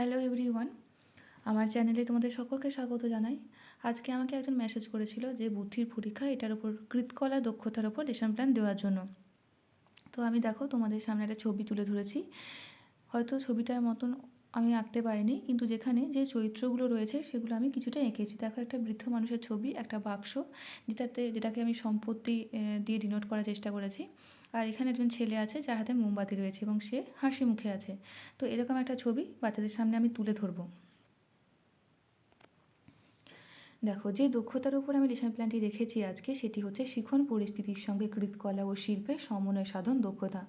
Hello everyone আমার চ্যানেলে তোমাদের সকলকে স্বাগত জানাই। আজকে আমাকে একজন মেসেজ করেছিল যে বুদ্ধির পরীক্ষা, এটার উপর কৃতকলা দক্ষতার উপর লেসন প্ল্যান দেওয়ার জন্য। তো আমি দেখো তোমাদের সামনে একটা ছবি তুলে ধরেছি। হয়তো ছবিটার মতন আমি আঁকতে পারিনি, কিন্তু যেখানে যে চরিত্রগুলো রয়েছে সেগুলো আমি কিছুটা এঁকেছি। দেখো, একটা বৃদ্ধ মানুষের ছবি, একটা বাক্স, যেটাতে, যেটাকে আমি সম্পত্তি দিয়ে ডিনোট করার চেষ্টা করেছি। আর এখানে একজন ছেলে আছে, যার হাতে মোমবাতি রয়েছে এবং সে হাসি মুখে আছে। তো এরকম একটা ছবি বাচ্চাদের সামনে আমি তুলে ধরবো। দেখো, যে দক্ষতার উপর আমি লেসন প্ল্যানটি রেখেছি আজকে, সেটি হচ্ছে শিখন পরিস্থিতির সঙ্গে কৃতকলা ও শিল্পের সমন্বয় সাধন দক্ষতা।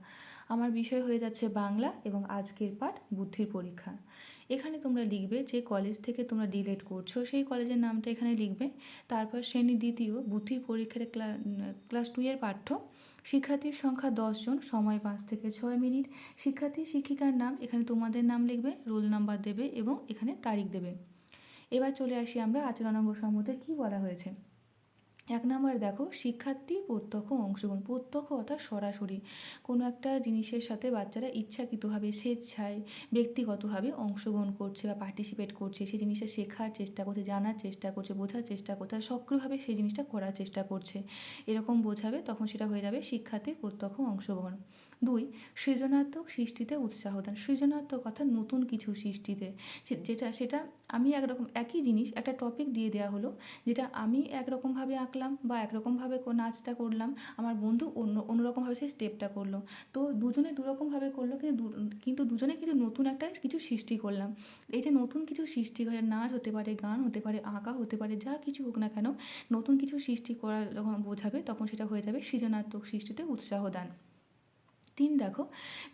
আমার বিষয় হয়ে যাচ্ছে বাংলা এবং আজকের পাঠ বুদ্ধির পরীক্ষা। এখানে তোমরা লিখবে যে কলেজ থেকে তোমরা ডিলেট করছ, সেই কলেজের নামটা এখানে লিখবে। তারপর শ্রেণি দ্বিতীয়, বুদ্ধির পরীক্ষার ক্লা- ক্লাস টু এর পাঠ্য। শিক্ষার্থীর সংখ্যা দশজন সময় পাঁচ থেকে ছয় মিনিট। শিক্ষার্থী, শিক্ষিকার নাম, এখানে তোমাদের নাম লিখবে, রোল নাম্বার দেবে এবং এখানে তারিখ দেবে। এবার চলে আসি আমরা আচরণাঙ্গ সম্মতে কী বলা হয়েছে। এক নম্বর দেখো, শিক্ষার্থী প্রত্যক্ষ অংশগ্রহণ। প্রত্যক্ষ অর্থাৎ সরাসরি। কোনো একটা জিনিসের সাথে বাচ্চারা ইচ্ছাকৃতভাবে, স্বেচ্ছায়, ব্যক্তিগতভাবে অংশগ্রহণ করছে বা পার্টিসিপেট করছে সেই জিনিসটা শেখার চেষ্টা করছে, জানার চেষ্টা করছে, বোঝার চেষ্টা করছে সক্রিয়ভাবে সেই জিনিসটা করার চেষ্টা করছে। এরকম বোঝাবে, তখন সেটা হয়ে যাবে শিক্ষার্থীর প্রত্যক্ষ অংশগ্রহণ। দুই, সৃজনাত্মক সৃষ্টিতে উৎসাহ দান। সৃজনাত্মক অর্থাৎ নতুন কিছু সৃষ্টিতে। যেটা, সেটা আমি একরকম, একই জিনিস, একটা টপিক দিয়ে দেওয়া হলো, যেটা আমি একরকমভাবে আঁকলাম বা একরকমভাবে নাচটা করলাম, আমার বন্ধু অন্য, অন্যরকমভাবে সেই স্টেপটা করল। তো দুজনে দুরকমভাবে করল, কিন্তু কিন্তু দুজনে কিন্তু নতুন একটা কিছু সৃষ্টি করলাম। এই যে নতুন কিছু সৃষ্টি করে নাচ হতে পারে, গান হতে পারে, আঁকা হতে পারে, যা কিছু হোক না কেন, নতুন কিছু সৃষ্টি করা যখন বোঝাবে, তখন সেটা হয়ে যাবে সৃজনাত্মক সৃষ্টিতে উৎসাহ দান। তিন দেখো,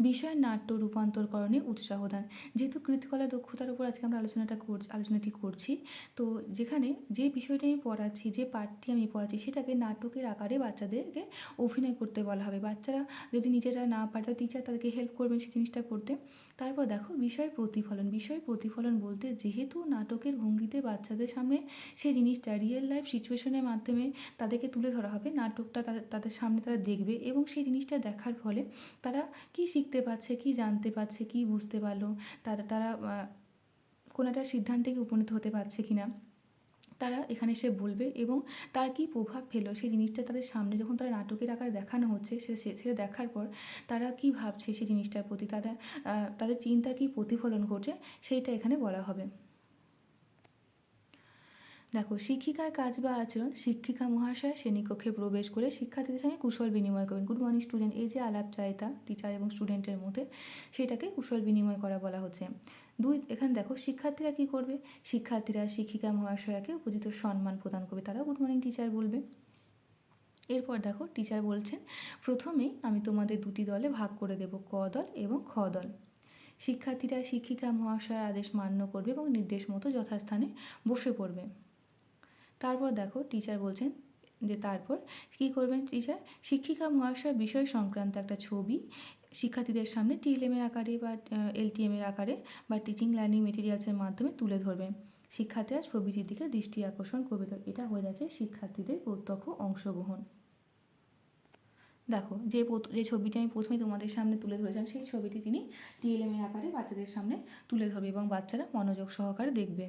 বিষয় নাট্য রূপান্তরকরণে উৎসাহ দান। যেহেতু কৃতকলা দক্ষতার উপর আজকে আমরা আলোচনাটা করছি, আলোচনাটি করছি, তো যেখানে যে বিষয়টা আমি পড়াচ্ছি, যে পাঠটি আমি পড়াচ্ছি, সেটাকে নাটকের আকারে বাচ্চাদেরকে অভিনয় করতে বলা হবে। বাচ্চারা যদি নিজেরা না পারে টিচার তাদেরকে হেল্প করবেন সেই জিনিসটা করতে। তারপর দেখো, বিষয় প্রতিফলন। বিষয় প্রতিফলন বলতে যেহেতু নাটকের ভঙ্গিতে বাচ্চাদের সামনে সেই জিনিসটা রিয়েল লাইফ সিচুয়েশনের মাধ্যমে তাদেরকে তুলে ধরা হবে, নাটকটা তাদের তাদের সামনে তারা দেখবে এবং সেই জিনিসটা দেখার ফলে তারা কী শিখতে পারছে, কী জানতে পারছে, কী বুঝতে পারল, তারা তারা কোনো একটা সিদ্ধান্তে কি উপনীত হতে পারছে কি না তারা এখানে এসে বলবে এবং তার কী প্রভাব ফেলো সেই জিনিসটা তাদের সামনে যখন তারা নাটকের আকারে দেখানো হচ্ছে, সে, সে- সেটা দেখার পর তারা কী ভাবছে সেই জিনিসটার প্রতি, তারা তাদের চিন্তা কী প্রতিফলন ঘটছে সেইটা এখানে বলা হবে। দেখো, শিক্ষিকার কাজ বা আচরণ শিক্ষিকা মহাশয় শ্রেণীকক্ষে প্রবেশ করে শিক্ষার্থীদের সঙ্গে কুশল বিনিময় করেন। গুড মর্নিং স্টুডেন্ট এই যে আলাপচারিতা টিচার এবং স্টুডেন্টের মধ্যে, সেটাকে কুশল বিনিময় করা বলা হচ্ছে। দুই, এখানে দেখো, শিক্ষার্থীরা কী করবে? শিক্ষার্থীরা শিক্ষিকা মহাশয়াকে উপযুক্ত সম্মান প্রদান করবে। তারাও গুড মর্নিং টিচার বলবে। এরপর দেখো টিচার বলছেন, প্রথমেই আমি তোমাদের দুটি দলে ভাগ করে দেব, ক দল এবং খ দল। শিক্ষার্থীরা শিক্ষিকা মহাশয়ের আদেশ মান্য করবে এবং নির্দেশ মতো যথাস্থানে বসে পড়বে। তারপর দেখো টিচার বলছেন যে তারপর কী করবেন টিচার শিক্ষিকা মহাশয় বিষয় সংক্রান্ত একটা ছবি শিক্ষার্থীদের সামনে টিএলএমের আকারে বা এলটিএমের আকারে বা টিচিং লার্নিং মেটেরিয়ালসের মাধ্যমে তুলে ধরবেন শিক্ষার্থীরা ছবিটির দিকে দৃষ্টি আকর্ষণ করবে তো এটা হয়ে যাচ্ছে শিক্ষার্থীদের প্রত্যক্ষ অংশগ্রহণ। দেখো যে যে ছবিটি আমি প্রথমে তোমাদের সামনে তুলে ধরেছিলাম, সেই ছবিটি তিনি টিএলএমের আকারে বাচ্চাদের সামনে তুলে ধরবে এবং বাচ্চারা মনোযোগ সহকারে দেখবে।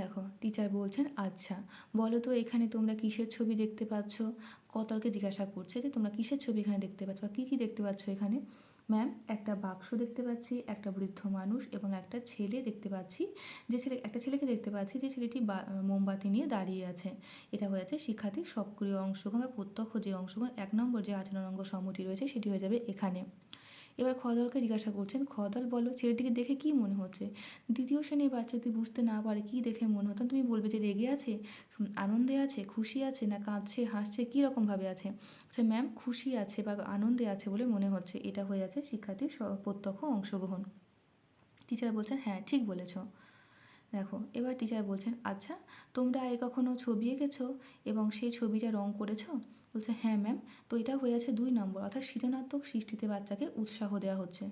দেখো টিচার বলছেন আচ্ছা বলো তো এখানে তোমরা কিসের ছবি দেখতে পাচ্ছ? কতলকে জিজ্ঞাসা করছে যে, তোমরা কিসের ছবি এখানে দেখতে পাচ্ছ বা কী কী দেখতে পাচ্ছ এখানে? ম্যাম একটা বাক্স দেখতে পাচ্ছি, একটা বৃদ্ধ মানুষ এবং একটা ছেলে দেখতে পাচ্ছি, যে ছেলে, একটা ছেলেকে দেখতে পাচ্ছি যে ছেলেটি মোমবাতি নিয়ে দাঁড়িয়ে আছে। এটা হয়ে যাচ্ছে শিক্ষার্থীর সক্রিয় অংশগ্রহণ বা প্রত্যক্ষ যে অংশগ্রহণ, এক নম্বর যে আচরণ অঙ্গ সম্মতি রয়েছে সেটি হয়ে যাবে এখানে। এবার খদলকে জিজ্ঞাসা করছেন খদল বলো, ছেলেটিকে দেখে কি মনে হচ্ছে? দ্বিতীয় শ্রেণির বাচ্চা যদি বুঝতে না পারে, কি দেখে মনে হতো? তুমি বলবে যে রেগে আছে আনন্দে আছে, খুশি আছে না কাঁদছে, হাসছে, কী রকমভাবে আছে? আচ্ছা ম্যাম, খুশি আছে বা আনন্দে আছে বলে মনে হচ্ছে, এটা হয়ে যাচ্ছে শিক্ষার্থীর প্রত্যক্ষ অংশগ্রহণ। টিচার বলছেন হ্যাঁ ঠিক বলেছ। দেখো, এবার টিচার বলছেন আচ্ছা তোমরা আগে কখনো ছবি এঁকেছো এবং সেই ছবিটা রং করেছ? বলছে হ্যাঁ ম্যাম তো এটা হয়ে আছে দুই নম্বর। অর্থাৎ সৃজনাত্মক সৃষ্টিতে বাচ্চাকে উৎসাহ দেওয়া হচ্ছে।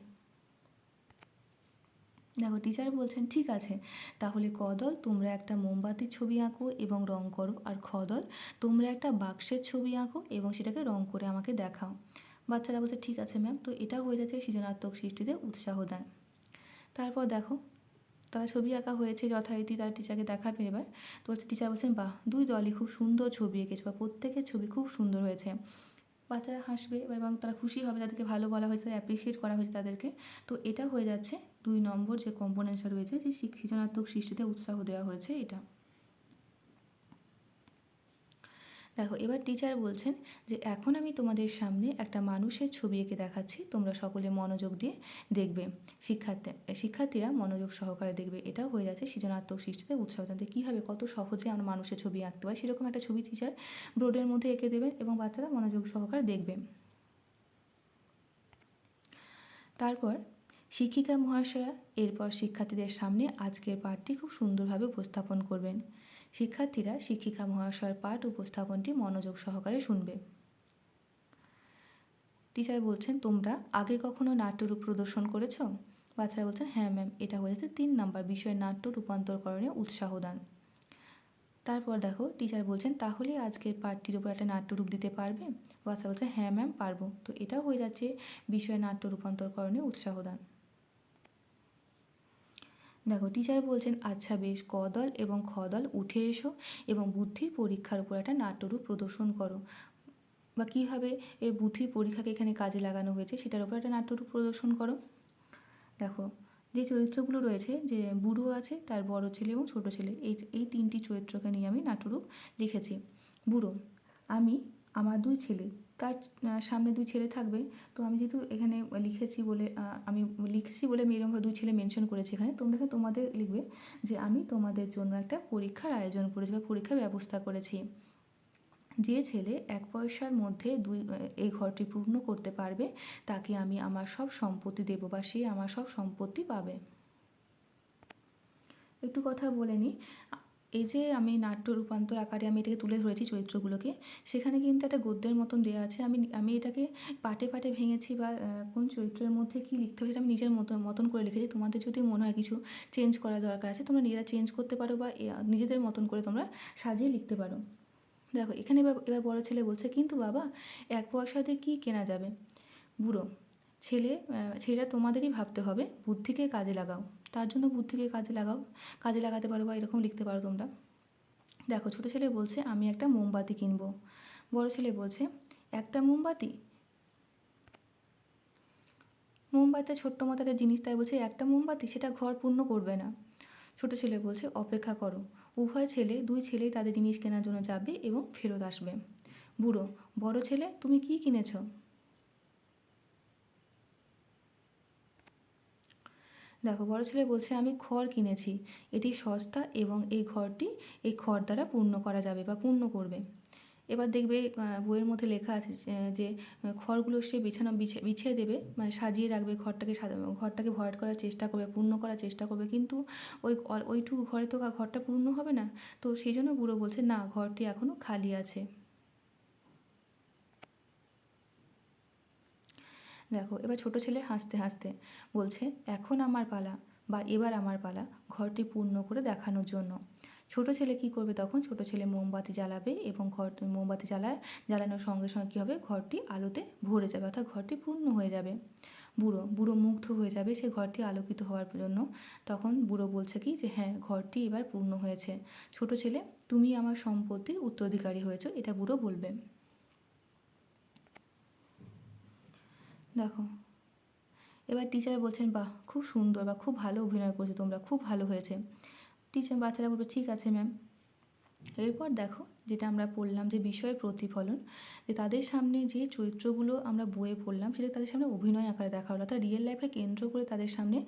দেখো টিচার বলছেন, ঠিক আছে, তাহলে ক দল? তোমরা একটা মোমবাতির ছবি আঁকো এবং রং করো। আর খ দল? তোমরা একটা বাক্সের ছবি আঁকো এবং সেটাকে রং করে আমাকে দেখাও। বাচ্চারা বলছে, ঠিক আছে ম্যাম তো এটাও হয়ে যাচ্ছে সৃজনাত্মক সৃষ্টিতে উৎসাহ দান। তারপর দেখো তারা ছবি আঁকা হয়েছে, যথারীতি তারা টিচারকে দেখাবে এবার। তো হচ্ছে টিচার বলছেন, বাহ, দুই দলই খুব সুন্দর ছবি এঁকেছে বা প্রত্যেকের ছবি খুব সুন্দর হয়েছে। বাচ্চারা হাসবে এবং তারা খুশি হবে, তাদেরকে ভালো বলা হয়েছে অ্যাপ্রিসিয়েট করা হয়েছে তাদেরকে। তো এটা হয়ে যাচ্ছে দুই নম্বর যে কম্পোনেন্টসটা রয়েছে, যে সৃজনাত্মক সৃষ্টিতে উৎসাহ দেওয়া হয়েছে এটা। দেখো, এবার টিচার বলছেন যে, এখন আমি তোমাদের সামনে একটা মানুষের ছবি এঁকে দেখাচ্ছি, তোমরা সকলে মনোযোগ দিয়ে দেখবে। শিক্ষার্থী, শিক্ষার্থীরা মনোযোগ সহকারে দেখবে। এটাও হয়ে যাচ্ছে সৃজনাত্মক সৃষ্টিতে উৎসাহ জানতে কীভাবে কত সহজে আমরা মানুষের ছবি আঁকতে পারি। সেরকম একটা ছবি টিচার বোর্ডের মধ্যে এঁকে দেবেন এবং বাচ্চারা মনোযোগ সহকারে দেখবে। তারপর, শিক্ষিকা মহাশয়া, এরপর শিক্ষার্থীদের সামনে আজকের পাঠটি খুব সুন্দরভাবে উপস্থাপন করবেন। শিক্ষার্থীরা শিক্ষিকা মহাশয়ের পাঠ উপস্থাপনটি মনোযোগ সহকারে শুনবে। টিচার বলছেন, তোমরা আগে কখনো নাট্যরূপ প্রদর্শন করেছ? বাচ্চারা বলছেন হ্যাঁ ম্যাম, এটা হয়েছে তিন নাম্বার, বিষয় নাট্য রূপান্তরকরণে উৎসাহ দান। তারপর দেখো, টিচার বলছেন, তাহলে আজকের পাঠটির উপর একটা নাট্যরূপ দিতে পারবে? বাচ্চা বলছে হ্যাঁ ম্যাম, পারব। তো এটাও হয়ে যাচ্ছে, বিষয় নাট্য রূপান্তরকরণে উৎসাহ দান। দেখো টিচার বলছেন আচ্ছা বেশ, ক দল এবং খ দল উঠে এসো এবং বুদ্ধির পরীক্ষার উপর একটা নাট্যরূপ প্রদর্শন করো। বা কীভাবে এই বুদ্ধির পরীক্ষাকে এখানে কাজে লাগানো হয়েছে, সেটার উপর একটা নাট্যরূপ প্রদর্শন করো। দেখো, যে চরিত্রগুলো রয়েছে, যে বুড়ো আছে, তার বড় ছেলে এবং ছোট ছেলে, এই এই তিনটি চরিত্রকে নিয়ে আমি নাট্যরূপ লিখেছি। বুড়ো, আমি, আমার দুই ছেলে তার সামনে দুই ছেলে থাকবে। তো আমি যেহেতু এখানে লিখেছি বলে আমি লিখেছি বলে এরকমভাবে দুই ছেলে মেনশন করেছি এখানে। তোমরা তোমাদের লিখবে যে আমি তোমাদের জন্য একটা পরীক্ষার আয়োজন করেছি বা পরীক্ষার ব্যবস্থা করেছি। যে ছেলে এক পয়সার মধ্যে দুই এই ঘরটি পূর্ণ করতে পারবে, তাকে আমি আমার সব সম্পত্তি দেবো বা সে আমার সব সম্পত্তি পাবে। একটু কথা বলে নিই এই যে আমি নাট্য রূপান্তর আকারে আমি এটাকে তুলে ধরেছি চরিত্রগুলোকে, সেখানে কিন্তু একটা গদ্যের মতন দেওয়া আছে। আমি আমি এটাকে পাটে পাটে ভেঙেছি বা কোন চরিত্রের মধ্যে কী লিখতে হবে সেটা আমি নিজের মতো, মতন করে লিখেছি। তোমাদের যদি মনে হয় কিছু চেঞ্জ করা দরকার আছে, তোমরা নিজেরা চেঞ্জ করতে পারো বা নিজেদের মতন করে তোমরা সাজিয়ে লিখতে পারো। দেখো, এখানে এবার এবার বড়ো ছেলে বলছে, কিন্তু বাবা, এক পয়সাতে কী কেনা যাবে? বুড়ো ছেলে সেটা তোমাদেরই ভাবতে হবে, বুদ্ধিকে কাজে লাগাও। তার জন্য বুদ্ধিকে কাজে লাগাও, কাজে লাগাতে পারো বা এরকম লিখতে পারো তোমরা। দেখো, ছোটো ছেলে বলছে, আমি একটা মোমবাতি কিনবো। বড় ছেলে বলছে, একটা মোমবাতি? মোমবাতিটা ছোট্ট একটা জিনিস, তাই বলছে, একটা মোমবাতি? সেটা ঘর পূর্ণ করবে না। ছোট ছেলে বলছে, অপেক্ষা করো। উভয় ছেলে, দুই ছেলেই তাদের জিনিস কেনার জন্য যাবে এবং ফেরত আসবে। বুড়ো, বড় ছেলে, তুমি কি কিনেছো? দেখো, বড় ছেলে বলছে, আমি খড় কিনেছি। এটি সস্তা এবং এই ঘরটি এই খড় দ্বারা পূর্ণ করা যাবে বা পূর্ণ করবে। এবার দেখবে বইয়ের মধ্যে লেখা আছে, যে খড়গুলো সে বিছানা বিছিয়ে দেবে মানে সাজিয়ে রাখবে ঘরটাকে ঘরটাকে ভরাট করার চেষ্টা করবে, পূর্ণ করার চেষ্টা করবে। কিন্তু ওই ওইটুকু ঘরে তো ঘরটা পূর্ণ হবে না। তো সেই জন্য বুড়ো বলছে, না, ঘরটি এখনও খালি আছে। দেখো, এবার ছোট ছেলে হাসতে হাসতে বলছে, এখন আমার পালা বা এবার আমার পালা ঘরটি পূর্ণ করে দেখানোর জন্য। ছোট ছেলে কি করবে তখন? ছোট ছেলে মোমবাতি জ্বালাবে এবং ঘর মোমবাতি জ্বালায়, জ্বালানোর সঙ্গে সঙ্গে কী হবে? ঘরটি আলোতে ভরে যাবে, অর্থাৎ ঘরটি পূর্ণ হয়ে যাবে। বুড়ো বুড়ো মুগ্ধ হয়ে যাবে, সে ঘরটি আলোকিত হওয়ার জন্য। তখন বুড়ো বলছে কি যে হ্যাঁ ঘরটি এবার পূর্ণ হয়েছে। ছোট ছেলে, তুমি আমার সম্পত্তির উত্তরাধিকারী হয়েছ। এটা বুড়ো বলবে। দেখো। এবার টিচার বলছেন, বাহ, খুব সুন্দর বা খুব ভালো অভিনয় করেছ তোমরা, খুব ভালো হয়েছে। টিচার বাচ্চারা বলবে, ঠিক আছে ম্যাম এরপর দেখো যেটা আমরা পড়লাম যে বিষয় প্রতিফলন, যে তাদের সামনে যে চরিত্রগুলো আমরা বইয়ে পড়লাম সেটা তাদের সামনে অভিনয় আকারে দেখা হলো। অর্থাৎ রিয়েল লাইফে কেন্দ্র করে তাদের সামনে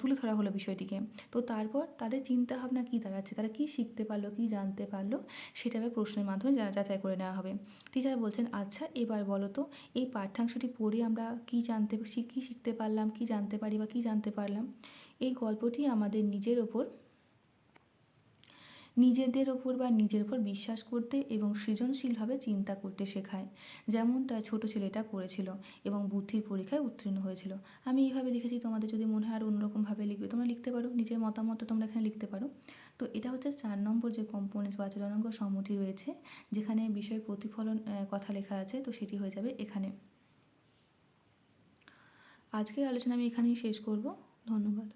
তুলে ধরা হলো বিষয়টিকে। তো তারপর তাদের চিন্তাভাবনা কী দাঁড়াচ্ছে? তারা কী শিখতে পারল, কী জানতে পারল? সেটা প্রশ্নের মাধ্যমে যাচাই করে নেওয়া হবে। টিচার বলছেন আচ্ছা এবার বলো তো, এই পাঠ্যাংশটি পড়ে আমরা কী জানতে কী শিখতে পারলাম, কী জানতে পারি বা কী জানতে পারলাম? এই গল্পটি আমাদের নিজের ওপর নিজেদের ওপর বা নিজের ওপর বিশ্বাস করতে এবং সৃজনশীলভাবে চিন্তা করতে শেখায়। যেমনটা ছোট ছেলেটা করেছিল এবং বুদ্ধির পরীক্ষায় উত্তীর্ণ হয়েছিল। আমি এইভাবে লিখেছি, তোমাদের যদি মনে হয় আর অন্যরকমভাবে লিখবে, তোমরা লিখতে পারো, নিজের মতামত তোমরা এখানে লিখতে পারো। তো এটা হচ্ছে চার নম্বর যে কম্পোনেন্টস বা চলনাঙ্গ সম্মতি রয়েছে, যেখানে বিষয় প্রতিফলন কথা লেখা আছে, তো সেটি হয়ে যাবে এখানে। আজকের আলোচনা আমি এখানেই শেষ করব। ধন্যবাদ।